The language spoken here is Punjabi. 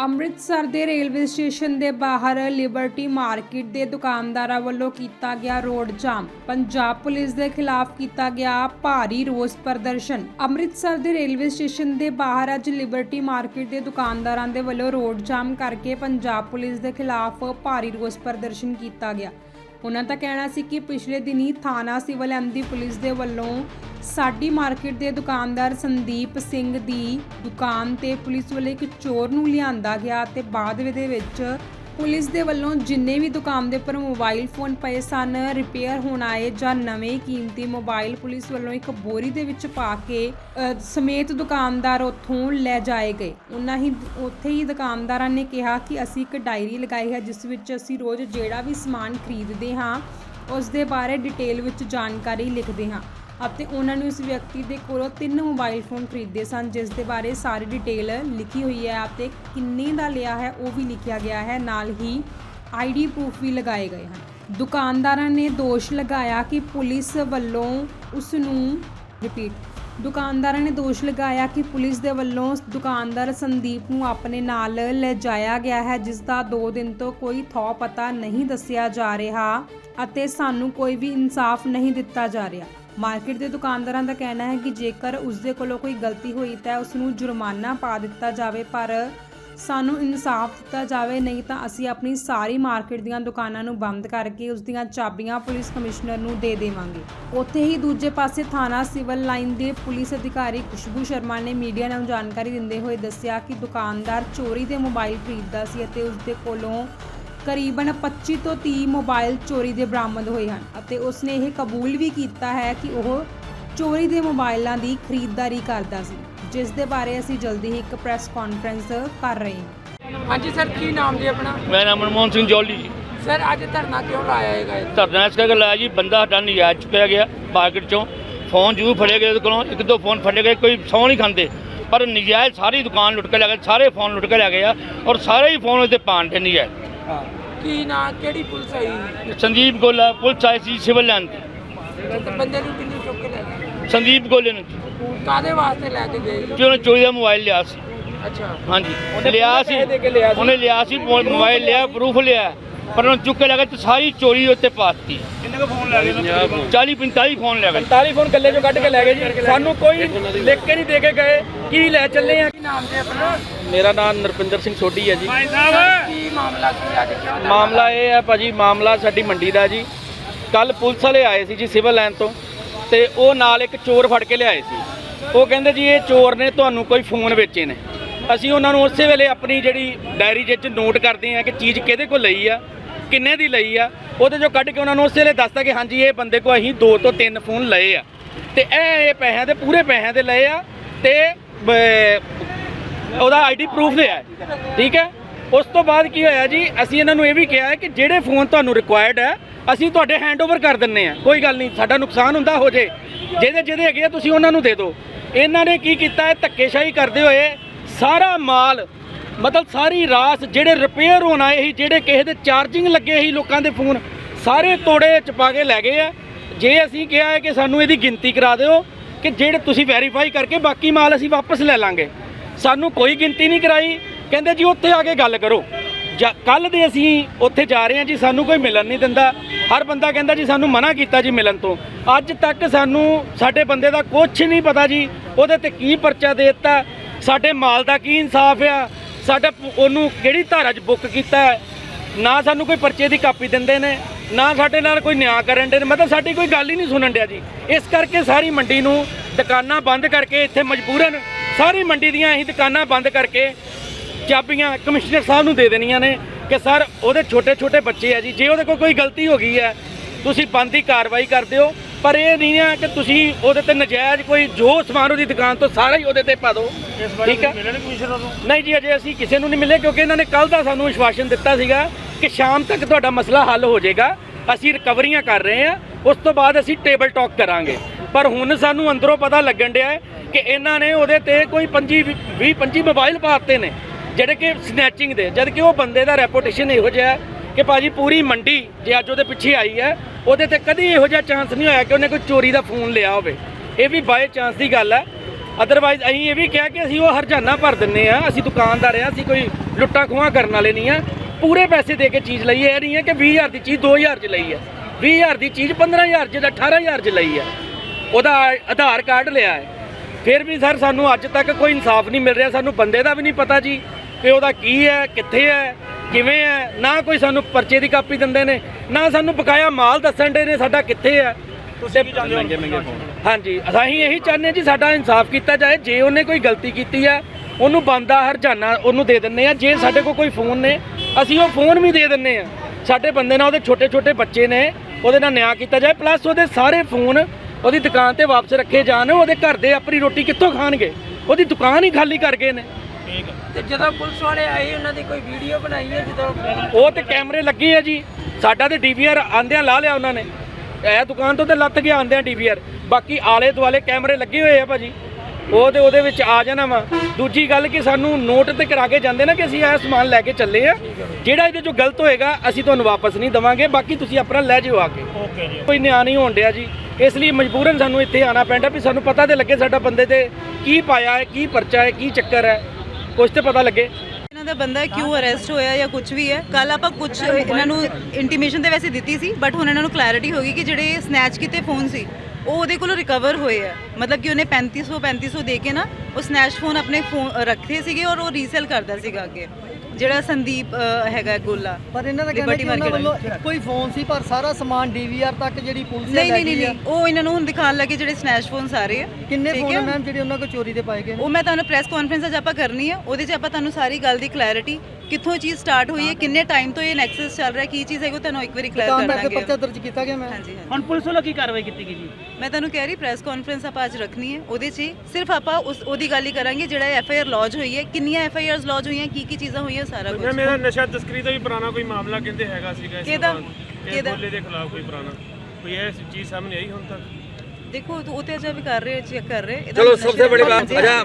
ਅੰਮ੍ਰਿਤਸਰ ਦੇ ਰੇਲਵੇ ਸਟੇਸ਼ਨ ਦੇ ਬਾਹਰ ਲਿਬਰਟੀ ਮਾਰਕੀਟ ਦੇ ਦੁਕਾਨਦਾਰਾਂ ਵੱਲੋਂ ਕੀਤਾ ਗਿਆ ਰੋਡ ਜਾਮ। ਪੰਜਾਬ ਪੁਲਿਸ ਦੇ ਖਿਲਾਫ ਕੀਤਾ ਗਿਆ ਭਾਰੀ ਰੋਸ ਪ੍ਰਦਰਸ਼ਨ। ਅੰਮ੍ਰਿਤਸਰ ਦੇ ਰੇਲਵੇ ਸਟੇਸ਼ਨ ਦੇ ਬਾਹਰ ਅੱਜ ਲਿਬਰਟੀ ਮਾਰਕੀਟ ਦੇ ਦੁਕਾਨਦਾਰਾਂ ਦੇ ਵੱਲੋਂ ਰੋਡ ਜਾਮ ਕਰਕੇ ਪੰਜਾਬ ਪੁਲਿਸ ਦੇ ਖਿਲਾਫ ਭਾਰੀ ਰੋਸ ਪ੍ਰਦਰਸ਼ਨ ਕੀਤਾ ਗਿਆ। ਉਹਨਾਂ ਦਾ ਕਹਿਣਾ ਸੀ ਕਿ ਪਿਛਲੇ ਦਿਨੀ ਥਾਣਾ ਸਿਵਲ ਐਮ ਦੀ ਪੁਲਿਸ ਦੇ ਵੱਲੋਂ ਸਾਡੀ ਮਾਰਕੀਟ ਦੇ ਦੁਕਾਨਦਾਰ ਸੰਦੀਪ ਸਿੰਘ ਦੀ ਦੁਕਾਨ ਤੇ ਪੁਲਿਸ ਵੱਲੋਂ ਇੱਕ ਚੋਰ ਨੂੰ ਲਿਆਂਦਾ ਗਿਆ ਤੇ ਬਾਅਦ ਦੇ ਵਿੱਚ ਪੁਲਿਸ ਦੇ ਵੱਲੋਂ ਜਿੰਨੇ ਵੀ ਦੁਕਾਨ ਦੇ ਉੱਪਰ ਮੋਬਾਈਲ ਫੋਨ ਪਏ ਸਨ ਰਿਪੇਅਰ ਹੋਣ ਆਏ ਜਾਂ ਨਵੇਂ ਕੀਮਤੀ ਮੋਬਾਈਲ ਪੁਲਿਸ ਵੱਲੋਂ ਇੱਕ ਬੋਰੀ ਦੇ ਵਿੱਚ ਪਾ ਕੇ ਸਮੇਤ ਦੁਕਾਨਦਾਰ ਉੱਥੋਂ ਲੈ ਜਾਏ ਗਏ। ਉਹਨਾਂ ਹੀ, ਉੱਥੇ ਹੀ ਦੁਕਾਨਦਾਰਾਂ ਨੇ ਕਿਹਾ ਕਿ ਅਸੀਂ ਇੱਕ ਡਾਇਰੀ ਲਗਾਈ ਹੈ, ਜਿਸ ਵਿੱਚ ਅਸੀਂ ਰੋਜ਼ ਜਿਹੜਾ ਵੀ ਸਮਾਨ ਖਰੀਦਦੇ ਹਾਂ, ਉਸ ਦੇ ਬਾਰੇ ਡਿਟੇਲ ਵਿੱਚ ਜਾਣਕਾਰੀ ਲਿਖਦੇ ਹਾਂ। ਅਤੇ ਉਹਨਾਂ ਨੂੰ ਇਸ ਵਿਅਕਤੀ ਦੇ ਕੋਲੋਂ ਤਿੰਨ ਮੋਬਾਈਲ ਫੋਨ ਖਰੀਦੇ ਸਨ, ਜਿਸ ਦੇ ਬਾਰੇ ਸਾਰੀ ਡਿਟੇਲ ਲਿਖੀ ਹੋਈ ਹੈ ਅਤੇ ਕਿੰਨੇ ਦਾ ਲਿਆ ਹੈ ਉਹ ਵੀ ਲਿਖਿਆ ਗਿਆ ਹੈ। ਨਾਲ ਹੀ ਆਈਡੀ ਪ੍ਰੂਫ ਵੀ ਲਗਾਏ ਗਏ ਹਨ। ਦੁਕਾਨਦਾਰਾਂ ਨੇ ਦੋਸ਼ ਲਗਾਇਆ ਕਿ ਪੁਲਿਸ ਵੱਲੋਂ ਉਸ ਨੂੰ ਰਿਪੀਟ ਦੁਕਾਨਦਾਰਾਂ ਨੇ ਦੋਸ਼ ਲਗਾਇਆ ਕਿ ਪੁਲਿਸ ਦੇ ਵੱਲੋਂ ਦੁਕਾਨਦਾਰ ਸੰਦੀਪ ਨੂੰ ਆਪਣੇ ਨਾਲ ਲਿਜਾਇਆ ਗਿਆ ਹੈ, ਜਿਸ ਦਾ 2 ਦਿਨ ਤੋਂ ਕੋਈ ਥੌ ਪਤਾ ਨਹੀਂ ਦੱਸਿਆ ਜਾ ਰਿਹਾ ਅਤੇ ਸਾਨੂੰ ਕੋਈ ਵੀ ਇਨਸਾਫ ਨਹੀਂ ਦਿੱਤਾ ਜਾ ਰਿਹਾ। ਮਾਰਕੀਟ ਦੇ ਦੁਕਾਨਦਾਰਾਂ ਦਾ ਕਹਿਣਾ ਹੈ ਕਿ ਜੇਕਰ ਉਸ ਦੇ ਕੋਲੋਂ ਕੋਈ ਗਲਤੀ ਹੋਈ ਤਾਂ ਉਸ ਨੂੰ ਜੁਰਮਾਨਾ ਪਾ ਦਿੱਤਾ ਜਾਵੇ, ਪਰ ਸਾਨੂੰ ਇਨਸਾਫ ਦਿੱਤਾ ਜਾਵੇ, ਨਹੀਂ ਤਾਂ ਅਸੀਂ ਆਪਣੀ ਸਾਰੀ ਮਾਰਕੀਟ ਦੀਆਂ ਦੁਕਾਨਾਂ ਨੂੰ ਬੰਦ ਕਰਕੇ ਉਸ ਦੀਆਂ ਚਾਬੀਆਂ ਪੁਲਿਸ ਕਮਿਸ਼ਨਰ ਨੂੰ ਦੇ ਦੇਵਾਂਗੇ। ਉੱਥੇ ਹੀ ਦੂਜੇ ਪਾਸੇ ਥਾਣਾ ਸਿਵਲ ਲਾਈਨ ਦੇ ਪੁਲਿਸ ਅਧਿਕਾਰੀ ਖੁਸ਼ਬੂ ਸ਼ਰਮਾ ਨੇ ਮੀਡੀਆ ਨੂੰ ਜਾਣਕਾਰੀ ਦਿੰਦੇ ਹੋਏ ਦੱਸਿਆ ਕਿ ਦੁਕਾਨਦਾਰ ਚੋਰੀ ਦੇ ਮੋਬਾਈਲ ਖਰੀਦਦਾ ਸੀ ਅਤੇ ਉਸ ਦੇ ਕੋਲੋਂ ਕਰੀਬਨ 25 ਤੋਂ 30 ਮੋਬਾਈਲ ਚੋਰੀ ਦੇ ਬਰਾਮਦ ਹੋਏ ਹਨ ਅਤੇ ਉਸ ਨੇ ਇਹ ਕਬੂਲ ਵੀ ਕੀਤਾ ਹੈ ਕਿ ਉਹ ਚੋਰੀ ਦੇ ਮੋਬਾਈਲਾਂ ਦੀ ਖਰੀਦਦਾਰੀ ਕਰਦਾ ਸੀ ਜਿਸ ਦੇ ਬਾਰੇ ਅਸੀਂ ਜਲਦੀ ਹੀ ਇੱਕ ਪ੍ਰੈਸ ਕਾਨਫਰੰਸ ਕਰ ਰਹੇ ਹਾਂ। ਹਾਂਜੀ ਸਰ ਕੀ ਨਾਮ ਜੀ ਆਪਣਾ? ਮੇਰਾ ਨਾਮ ਮਨਮੋਹਨ ਸਿੰਘ ਜੋਲੀ ਜੀ। ਸਰ ਅੱਜ ਧਰਨਾ ਕਿਉਂ ਲਾਇਆ ਹੈਗਾ ਇਹ? ਧਰਨਾ ਇਸ ਕਰਕੇ ਲਾਇਆ ਜੀ ਬੰਦਾ ਸਾਡਾ ਨਜਾਇਜ਼ ਚੁੱਕਿਆ ਗਿਆ ਮਾਰਕੀਟ ਚੋਂ। ਫੋਨ ਜ਼ਰੂਰ ਫੜੇ ਗਏ ਉਹਦੇ ਕੋਲੋਂ ਇੱਕ ਦੋ ਫੋਨ ਫੜੇ ਗਏ ਕੋਈ ਸੌ ਨਹੀਂ ਖਾਂਦੇ। ਪਰ ਨਜਾਇਜ਼ ਸਾਰੀ ਦੁਕਾਨ ਲੁੱਟ ਕੇ ਲੈ ਗਏ ਸਾਰੇ ਫੋਨ ਲੁੱਟ ਕੇ ਲੈ ਗਏ ਆ ਔਰ ਸਾਰੇ ਹੀ ਫੋਨ ਉਹਦੇ ਪਾਣ ਤੇ ਨਜਾਇਜ਼। ਹਾਂ ਕੀ ਨਾਂ ਕਿਹੜੀ ਪੁਲਿਸ ਆਈ? ਸੰਦੀਪ ਗੋਲਾ ਪੁਲਿਸ ਆਈ ਸੀ ਸਿਵਲ ਲਾਈਨ ਦੀ ਤੇ ਬੰਦੇ ਨੂੰ ਕਿੰਨੀ ਚੁੱਕ ਕੇ ਲੈ ਗਏ? ਸੰਦੀਪ ਗੋਲੇ ਨੂੰ। ਕਾਦੇ ਵਾਸਤੇ ਲੈ ਕੇ ਗਏ ਕਿ ਉਹਨੇ ਚੋਰੀ ਦਾ ਮੋਬਾਈਲ ਲਿਆ ਸੀ। ਅੱਛਾ। ਹਾਂਜੀ। ਲਿਆ ਸੀ। ਪੈਸੇ ਦੇ ਕੇ ਲਿਆ ਸੀ। ਉਹਨੇ ਲਿਆ ਸੀ ਮੋ- ਮੋਬਾਈਲ ਲਿਆ ਪ੍ਰੂਫ ਲਿਆ। ਪਰ ਉਹਨੇ ਚੁੱਕ ਕੇ ਲੈ ਗਏ ਤੇ ਸਾਰੀ ਚੋਰੀ ਉੱਤੇ ਪਾਤੀ। ਕਿੰਨੇ ਕੁ ਫੋਨ ਲੈ ਗਏ 40 45 ਫੋਨ ਲੈ ਗਏ। 45 ਫੋਨ ਗੱਲੇ ਚੋਂ ਕੱਢ ਕੇ ਲੈ ਗਏ ਜੀ। ਸਾਨੂੰ ਕੋਈ ਲਿਖ ਕੇ ਨਹੀਂ ਦੇ ਕੇ ਗਏ। ਕੀ ਲੈ ਚੱਲੇ ਆ? ਕੀ ਨਾਮ ਜੀ ਆਪਣਾ? ਮੇਰਾ ਨਾਮ ਨਰਪਿੰਦਰ ਸਿੰਘ ਸੋਢੀ ਹੈ ਜੀ। ਕੀ ਮਾਮਲਾ ਕੀ ਅੱਜ ਕਿਉਂ ਧਰਨਾ ਮਾਮਲਾ ਇਹ ਹੈ ਭਾਜੀ, ਮਾਮਲਾ ਸਾਡੀ ਮੰਡੀ ਦਾ ਜੀ। ਕੱਲ ਪੁਲਿਸ ਵਾਲੇ ਆਏ ਸੀ ਜੀ, ਸਿਵਲ ਲਾਈਨ ਤੋਂ। ਤੇ ਉਹ ਨਾਲ ਇੱਕ ਚੋਰ ਫੜ ਕੇ ਲਿਆਏ ਸੀ। ਉਹ ਕਹਿੰਦੇ ਜੀ, ਇਹ ਚੋਰ ਨੇ ਤੁਹਾਨੂੰ ਕੋਈ ਫੋਨ ਵੇਚੇ ਨੇ। ਅਸੀਂ ਉਹਨਾਂ ਨੂੰ ਉਸੇ ਵੇਲੇ ਆਪਣੀ ਜਿਹੜੀ ਡਾਇਰੀ ਜਿਹੇ ਨੋਟ ਕਰਦੇ ਆ ਕਿ ਚੀਜ਼ ਕਿਹਦੇ ਕੋਲ ਲਈ ਆ, ਕਿੰਨੇ ਦੀ ਲਈ ਆ। ਉਹਦੇ ਚੋਂ ਕੱਢ ਕੇ ਉਹਨਾਂ ਨੂੰ ਉਸੇ ਵੇਲੇ ਦੱਸਦਾ ਕਿ ਹਾਂਜੀ, ਇਹ ਬੰਦੇ ਕੋਲ ਅਸੀਂ ਦੋ ਤੋਂ ਤਿੰਨ ਫੋਨ ਲਏ ਆ। ਤੇ ਇਹ ਇਹ ਪੈਸਿਆਂ ਦੇ, ਪੂਰੇ ਪੈਸਿਆਂ ਦੇ ਲਏ ਆ। ਤੇ, ਬ- ਉਹਦਾ ਆਈਡੀ ਪ੍ਰੂਫ ਦੇ ਹੈ। ਠੀਕ ਹੈ? ਉਸ ਤੋਂ ਬਾਅਦ ਕੀ ਹੋਇਆ ਜੀ? ਅਸੀਂ ਇਹਨਾਂ ਨੂੰ ਇਹ ਵੀ ਕਿਹਾ ਕਿ ਜਿਹੜੇ ਫੋਨ ਤੁਹਾਨੂੰ ਰਿਕੁਆਇਰਡ ਹੈ, ਅਸੀਂ ਤੁਹਾਡੇ ਹੈਂਡਓਵਰ ਕਰ ਦਿੰਨੇ ਆ ਕੋਈ ਗੱਲ ਨਹੀਂ, ਸਾਡਾ ਨੁਕਸਾਨ ਹੁੰਦਾ, ਹੋ ਜੇ। ਜਿਹਦੇ ਜਿਹਦੇ ਹੈਗੇ ਆ, ਤੁਸੀਂ ਉਹਨਾਂ ਨੂੰ ਦੇ ਦਿਓ। ਇਹਨਾਂ ਨੇ ਕੀ ਕੀਤਾ ਹੈ? ਧੱਕੇਸ਼ਾਹੀ ਕਰਦੇ ਹੋਏ ਸਾਰਾ ਮਾਲ, ਮਤਲਬ ਸਾਰੀ ਰਾਸ, ਜਿਹੜੇ ਰਿਪੇਅਰ ਹੋਣ ਆਏ ਸੀ ਜਿਹੜੇ ਕਿਸੇ ਦੇ ਚਾਰਜਿੰਗ ਲੱਗੇ ਸੀ ਲੋਕਾਂ ਦੇ ਫੋਨ, ਸਾਰੇ ਤੋੜੇ ਚਪਾ ਕੇ ਲੈ ਗਏ ਆ। ਜੇ ਅਸੀਂ ਕਿਹਾ ਹੈ ਕਿ ਸਾਨੂੰ ਇਹਦੀ ਗਿਣਤੀ ਕਰਾ ਦਿਓ ਕਿ ਜਿਹੜੇ ਤੁਸੀਂ ਵੈਰੀਫਾਈ ਕਰਕੇ ਬਾਕੀ ਮਾਲ ਅਸੀਂ ਵਾਪਸ ਲੈ ਲਾਂਗੇ। ਸਾਨੂੰ ਕੋਈ ਗਿਣਤੀ ਨਹੀਂ ਕਰਾਈ। ਕਹਿੰਦੇ ਜੀ ਉੱਥੇ ਆ ਕੇ ਗੱਲ ਕਰੋ। ਕੱਲ ਦੇ ਅਸੀਂ ਉੱਥੇ ਜਾ ਰਹੇ ਹਾਂ ਜੀ, ਸਾਨੂੰ ਕੋਈ ਮਿਲਣ ਨਹੀਂ ਦਿੰਦਾ। ਹਰ ਬੰਦਾ ਕਹਿੰਦਾ ਜੀ ਸਾਨੂੰ ਮਨਾ ਕੀਤਾ ਜੀ ਮਿਲਣ ਤੋਂ। ਅੱਜ ਤੱਕ ਸਾਨੂੰ ਸਾਡੇ ਬੰਦੇ ਦਾ ਕੁਝ ਨਹੀਂ ਪਤਾ ਜੀ, ਉਹਦੇ ਤੇ ਕੀ ਪਰਚਾ ਦੇ ਦਿੱਤਾ। ਸਾਡੇ ਮਾਲ ਦਾ ਕੀ ਇਨਸਾਫ ਆ? ਸਾਡਾ ਉਹਨੂੰ ਕਿਹੜੀ ਧਾਰਾ 'ਚ ਬੁੱਕ ਕੀਤਾ? ਨਾ ਸਾਨੂੰ ਕੋਈ ਪਰਚੇ ਦੀ ਕਾਪੀ ਦਿੰਦੇ ਨੇ, ਨਾ ਸਾਡੇ ਨਾਲ ਕੋਈ ਨਿਆਂ ਕਰਨ ਦੇ ਮਤਲਬ ਸਾਡੀ ਕੋਈ ਗੱਲ ਹੀ ਨਹੀਂ ਸੁਣਨ ਡਿਆ ਜੀ। ਇਸ ਕਰਕੇ ਸਾਰੀ ਮੰਡੀ ਨੂੰ ਦੁਕਾਨਾਂ ਬੰਦ ਕਰਕੇ ਇੱਥੇ ਮਜਬੂਰਨ ਸਾਰੀ ਮੰਡੀ ਦੀਆਂ ਅਸੀਂ ਦੁਕਾਨਾਂ ਬੰਦ ਕਰਕੇ ਚਾਬੀਆਂ ਕਮਿਸ਼ਨਰ ਸਾਹਿਬ ਨੂੰ ਦੇ ਦੇਣੀਆਂ ਨੇ ਕਿ ਸਰ ਉਹਦੇ ਛੋਟੇ ਛੋਟੇ ਬੱਚੇ ਆ ਜੀ ਜੇ ਉਹਦੇ ਕੋਲ ਕੋਈ ਗਲਤੀ ਹੋ ਗਈ ਹੈ ਤੁਸੀਂ ਬੰਦ ਕਾਰਵਾਈ ਕਰ ਦਿਓ। ਪਰ ਇਹ ਨਹੀਂ ਆ ਕਿ ਤੁਸੀਂ ਉਹਦੇ ਤੇ ਨਜਾਇਜ਼ ਕੋਈ ਜੋ ਸਮਾਨ ਉਹਦੀ ਦੁਕਾਨ ਤੋਂ ਸਾਰਾ ਹੀ ਉਹਦੇ ਤੇ ਪਾ ਦਿਓ। ਠੀਕ ਹੈ ਨਹੀਂ ਜੀ ਅਜੇ ਅਸੀਂ ਕਿਸੇ ਨੂੰ ਨਹੀਂ ਮਿਲੇ ਕਿਉਂਕਿ ਇਹਨਾਂ ਨੇ ਕੱਲ ਦਾ ਸਾਨੂੰ ਵਿਸ਼ਵਾਸਨ ਦਿੱਤਾ ਸੀਗਾ ਕਿ ਸ਼ਾਮ ਤੱਕ ਤੁਹਾਡਾ ਮਸਲਾ ਹੱਲ ਹੋ ਜਾਏਗਾ। ਅਸੀਂ ਰਿਕਵਰੀਆਂ ਕਰ ਰਹੇ ਹਾਂ ਉਸ ਤੋਂ ਬਾਅਦ ਅਸੀਂ ਟੇਬਲ ਟਾਕ ਕਰਾਂਗੇ। ਪਰ ਹੁਣ ਸਾਨੂੰ ਅੰਦਰੋਂ ਪਤਾ ਲੱਗਣ ਡਿਆ ਕਿ ਇਹਨਾਂ ਨੇ ਉਹਦੇ ਤੇ ਕੋਈ 25 20 25 ਮੋਬਾਈਲ ਪਾਤੇ ਨੇ। ਜਿਹੜੇ ਕਿ ਸਨੈਚਿੰਗ ਦੇ, ਜਦ ਕਿ ਉਹ ਬੰਦੇ ਦਾ ਰੈਪੂਟੇਸ਼ਨ ਇਹੋ ਜਿਹਾ ਹੈ ਕਿ ਭਾਜੀ ਪੂਰੀ ਮੰਡੀ ਜੇ ਅੱਜ ਉਹਦੇ ਪਿੱਛੇ ਆਈ ਹੈ, ਉਹਦੇ ਤੇ ਕਦੀ ਇਹੋ ਜਿਹਾ ਚਾਂਸ ਨਹੀਂ ਹੋਇਆ ਕਿ ਉਹਨੇ ਕੋਈ ਚੋਰੀ ਦਾ ਫੋਨ ਲਿਆ ਹੋਵੇ। ਇਹ ਵੀ ਬਾਏ ਚਾਂਸ ਦੀ ਗੱਲ ਹੈ। ਅਦਰਵਾਈਜ਼ ਅਸੀਂ ਇਹ ਵੀ ਕਿਹਾ ਕਿ ਅਸੀਂ ਉਹ ਹਰਜਾਨਾ ਭਰ ਦਿੰਨੇ ਆ, ਅਸੀਂ ਦੁਕਾਨਦਾਰ ਆ, ਅਸੀਂ ਕੋਈ ਲੁੱਟਾਂ ਖੋਹਾਂ ਕਰਨ ਵਾਲੇ ਨਹੀਂ ਆ। ਪੂਰੇ ਪੈਸੇ ਦੇ ਕੇ ਚੀਜ਼ ਲਈ ਇਹ ਨਹੀਂ ਹੈ ਕਿ 20000 ਦੀ ਚੀਜ਼ 2000 ਚ ਲਈ ਹੈ। 20000 ਦੀ ਚੀਜ਼ 15000 ਚ ਜਾਂ 18000 ਚ ਲਈ ਹੈ। ਉਹਦਾ ਆਧਾਰ ਕਾਰਡ ਲਿਆ ਹੈ। ਫਿਰ ਵੀ ਸਰ ਸਾਨੂੰ ਅੱਜ ਤੱਕ ਕੋਈ ਇਨਸਾਫ ਨਹੀਂ ਮਿਲ ਰਿਹਾ, ਸਾਨੂੰ ਬੰਦੇ ਦਾ ਵੀ ਨਹੀਂ ਪਤਾ ਜੀ। ਕਿ ਉਹਦਾ ਕੀ ਹੈ ਕਿੱਥੇ ਹੈ ਕਿਵੇਂ ਹੈ ਨਾ ਕੋਈ ਸਾਨੂੰ ਪਰਚੇ ਦੀ ਕਾਪੀ ਦਿੰਦੇ ਨੇ ਨਾ ਸਾਨੂੰ ਬਕਾਇਆ ਮਾਲ ਦੱਸਣ ਦੇ ਨੇ ਸਾਡਾ ਕਿੱਥੇ ਹੈ। ਤੁਸੀਂ ਕੀ ਚਾਹੁੰਦੇ ਹੋ ਹਾਂਜੀ ਅਸੀਂ ਇਹੀ ਚਾਹੁੰਦੇ ਹਾਂ ਜੀ ਸਾਡਾ ਇਨਸਾਫ ਕੀਤਾ ਜਾਏ ਜੇ ਉਹਨੇ ਕੋਈ ਗਲਤੀ ਕੀਤੀ ਹੈ ਉਹਨੂੰ ਬੰਦਾ ਹਰਜਾਨਾ ਉਹਨੂੰ ਦੇ ਦਿੰਨੇ ਆ ਜੇ ਸਾਡੇ ਕੋਲ ਕੋਈ ਫੋਨ ਨੇ ਅਸੀਂ ਉਹ ਫੋਨ ਵੀ ਦੇ ਦਿੰਨੇ ਆ ਸਾਡੇ ਬੰਦੇ ਨਾਲ ਉਹਦੇ ਛੋਟੇ ਛੋਟੇ ਬੱਚੇ ਨੇ ਉਹਦੇ ਨਾਲ ਨਿਆਂ ਕੀਤਾ ਜਾਏ ਪਲੱਸ ਉਹਦੇ ਸਾਰੇ ਫੋਨ ਉਹਦੀ ਦੁਕਾਨ ਤੇ ਵਾਪਸ ਰੱਖੇ ਜਾਣ ਉਹਦੇ ਘਰ ਦੇ ਆਪਣੀ ਰੋਟੀ ਕਿੱਥੋਂ ਖਾਣਗੇ? ਉਹਦੀ ਦੁਕਾਨ ਹੀ ਖਾਲੀ ਕਰ ਗਏ ਨੇ। ਤੇ ਜਦੋਂ ਪੁਲਿਸ ਵਾਲੇ ਆਏ ਉਹਨਾਂ ਦੀ ਕੋਈ ਵੀਡੀਓ ਬਣਾਈ ਹੈ ਜਦੋਂ ਉਹ ਤੇ ਕੈਮਰੇ ਲੱਗੇ ਆ ਜੀ। ਸਾਡਾ ਤੇ ਡੀਵੀਆਰ ਆਂਦਿਆਂ ਲਾ ਲਿਆ ਉਹਨਾਂ ਨੇ। ਇਹ ਦੁਕਾਨ ਤੋਂ ਤੇ ਲੱਤ ਗਿਆ ਆਂਦਿਆਂ ਡੀਵੀਆਰ। ਬਾਕੀ ਆਲੇ ਦੁਆਲੇ ਕੈਮਰੇ ਲੱਗੇ ਹੋਏ ਆ ਭਾਜੀ। ਉਹ ਤੇ ਉਹਦੇ ਵਿੱਚ ਆ ਜਾਣਾ ਵਾ। ਦੂਜੀ ਗੱਲ ਕਿ ਸਾਨੂੰ ਨੋਟ ਤੇ ਕਰਾ ਕੇ ਜਾਂਦੇ ਨਾ ਕਿ ਅਸੀਂ ਇਹ ਸਮਾਨ ਲੈ ਕੇ ਚੱਲੇ ਆ। ਜਿਹੜਾ ਇਹਦੇ ਚੋਂ ਗਲਤ ਹੋਏਗਾ ਅਸੀਂ ਤੁਹਾਨੂੰ ਵਾਪਸ ਨਹੀਂ ਦਵਾਂਗੇ। ਬਾਕੀ ਤੁਸੀਂ ਆਪਣਾ ਲੈ ਜਿਓ ਆ ਕੇ। ਓਕੇ ਜੀ। ਕੋਈ ਨਿਆਂ ਨਹੀਂ ਹੋਣ ਡਿਆ ਜੀ। ਇਸ ਲਈ ਮਜਬੂਰਨ ਸਾਨੂੰ ਇੱਥੇ ਆਣਾ ਪੈਂਦਾ ਵੀ ਸਾਨੂੰ ਪਤਾ ਤੇ ਲੱਗੇ ਸਾਡਾ ਬੰਦੇ ਤੇ ਕੀ ਪਾਇਆ ਹੈ ਕੀ ਪਰਚਾ ਹੈ ਕੀ ਚੱਕਰ ਹੈ। ਕੁਝ ਤੇ ਪਤਾ ਲੱਗੇ। ਇਹਨਾਂ ਦਾ ਬੰਦਾ ਕਿਉਂ ਅਰੈਸਟ ਹੋਇਆ ਜਾਂ ਕੁਝ ਵੀ ਹੈ? ਕੱਲ ਆਪਾਂ ਕੁਝ ਇਹਨਾਂ ਨੂੰ ਇੰਟੀਮੇਸ਼ਨ ਤੇ ਵੈਸੇ ਦਿੱਤੀ ਸੀ ਬਟ ਹੁਣ ਇਹਨਾਂ ਨੂੰ ਕਲੈਰਿਟੀ ਹੋ ਗਈ ਕਿ ਜਿਹੜੇ ਸਨੈਚ ਕੀਤੇ ਫੋਨ ਸੀ, ਉਹ ਉਹਦੇ ਕੋਲੋਂ ਰਿਕਵਰ ਹੋਏ ਆ। ਮਤਲਬ ਕਿ ਉਹਨੇ 3500 3500 ਦੇ ਕੇ ਨਾ, ਉਹ ਸਨੈਚ ਫੋਨ ਆਪਣੇ ਫੋਨ ਰੱਖੇ ਸੀਗੇ ਔਰ ਉਹ ਰੀਸੇਲ ਕਰਦਾ ਸੀਗਾ ਅੱਗੇ। ਜਿਹੜਾ ਸੰਦੀਪ ਹੈਗਾ ਗੋਲਾ ਪਰ ਇਹਨਾਂ ਦਾ Liberty ਕਿ ਉਹਨਾਂ Market ਵੱਲੋਂ ਇੱਕੋ ਹੀ ਫੋਨ ਸੀ ਪਰ ਸਾਰਾ ਸਮਾਨ ਡੀਵੀਆਰ ਤੱਕ ਜਿਹੜੀ ਪੁਲਿਸ ਨੇ ਨਹੀਂ ਲੈ ਨਹੀਂ ਨਹੀਂ ਆ। ਉਹ ਇਹਨਾਂ ਨੂੰ ਹੁਣ ਦਿਖਾਉਣ ਲੱਗੇ ਜਿਹੜੇ ਸਨੈਚ ਫੋਨ ਸਾਰੇ ਆ। ਕਿੰਨੇ ਠੀਕ ਫੋਨ ਹੈ? ਮੈਮ ਜਿਹੜੇ ਉਹਨਾਂ ਕੋਲ ਚੋਰੀ ਦੇ ਪਾਏ ਗਏ ਨੇ? ਉਹ ਮੈਂ ਤੁਹਾਨੂੰ ਪ੍ਰੈਸ ਕਾਨਫਰੰਸ ਅੱਜ ਆਪਾਂ ਕਰਨੀ ਹੈ ਉਹਦੇ 'ਚ ਆਪਾਂ ਤੁਹਾਨੂੰ ਸਾਰੀ ਗੱਲ ਦੀ ਕਲੈਰਿਟੀ ਕਿੱਥੋਂ ਚੀਜ਼ ਸਟਾਰਟ ਹੋਈ ਹੈ ਕਿੰਨੇ ਟਾਈਮ ਤੋਂ ਇਹ ਨੈਕਸਸ ਚੱਲ ਰਿਹਾ ਕੀ ਚੀਜ਼ ਹੈ ਉਹ ਤੁਹਾਨੂੰ ਇੱਕ ਵਾਰੀ ਕਲੀਅਰ ਤਾਂ ਕਰ ਮੈਂ ਦਾਂਗੇ ਪਰਚਾ ਦਰਜ ਕੀਤਾ ਗਿਆ ਮੈਂ। ਹਾਂਜੀ ਹਾਂਜੀ। ਹੁਣ ਪੁਲਿਸ ਵੱਲੋਂ ਕੀ ਕਾਰਵਾਈ ਕੀਤੀ ਗਈ ਜੀ? ਮੈਂ ਤੁਹਾਨੂੰ ਕਹਿ ਰਹੀ ਪ੍ਰੈਸ ਕਾਨਫਰੰਸ ਆਪਾਂ ਅੱਜ ਰੱਖਣੀ ਹੈ ਉਹਦੇ 'ਚ ਹੀ। ਸਿਰਫ ਆਪਾਂ ਉਸ ਉਹਦੀ ਗੱਲ ਹੀ ਕਰਾਂਗੇ ਜਿਹੜਾ ਐਫ ਆਈ ਆਰ ਲੌਜ ਹੋਈ ਹੈ ਕਿੰਨੀਆਂ ਐਫ ਆਈ ਆਰਸ ਲੌਜ ਹੋਈਆਂ ਕੀ ਕੀ ਚੀਜ਼ਾਂ ਹੋਈਆਂ ਸਾਰਾ ਕੁਝ ਮੇਰਾ ਨਸ਼ਾ ਤਸਕਰੀ ਦਾ ਵੀ ਪੁਰਾਣਾ ਕੋਈ ਮਾਮਲਾ ਕਹਿੰਦੇ ਹੈਗਾ ਸੀਗਾ ਇਸ ਕਿਹਦਾ? ਦੌਰਾਨ। ਇਹ ਕਿਹਦਾ? ਗੋਲੇ ਦੇ ਖਿਲਾਫ ਕੋਈ ਪੁਰਾਣਾ। ਕੋਈ ਇਹ ਚੀਜ਼ ਸਾਹਮਣੇ ਆਈ ਹੁਣ ਤੱਕ? ਦੇਖੋ ਉਹ ਤੇ ਅਜਾ ਵੀ ਕਰ ਰਹੇ ਚੈੱਕ ਕਰ ਰਹੇ। ਇਹਦਾ ਚਲੋ, ਸਭ ਤੋਂ ਬੜੀ ਬਾਤ- ਅੱਛਾ,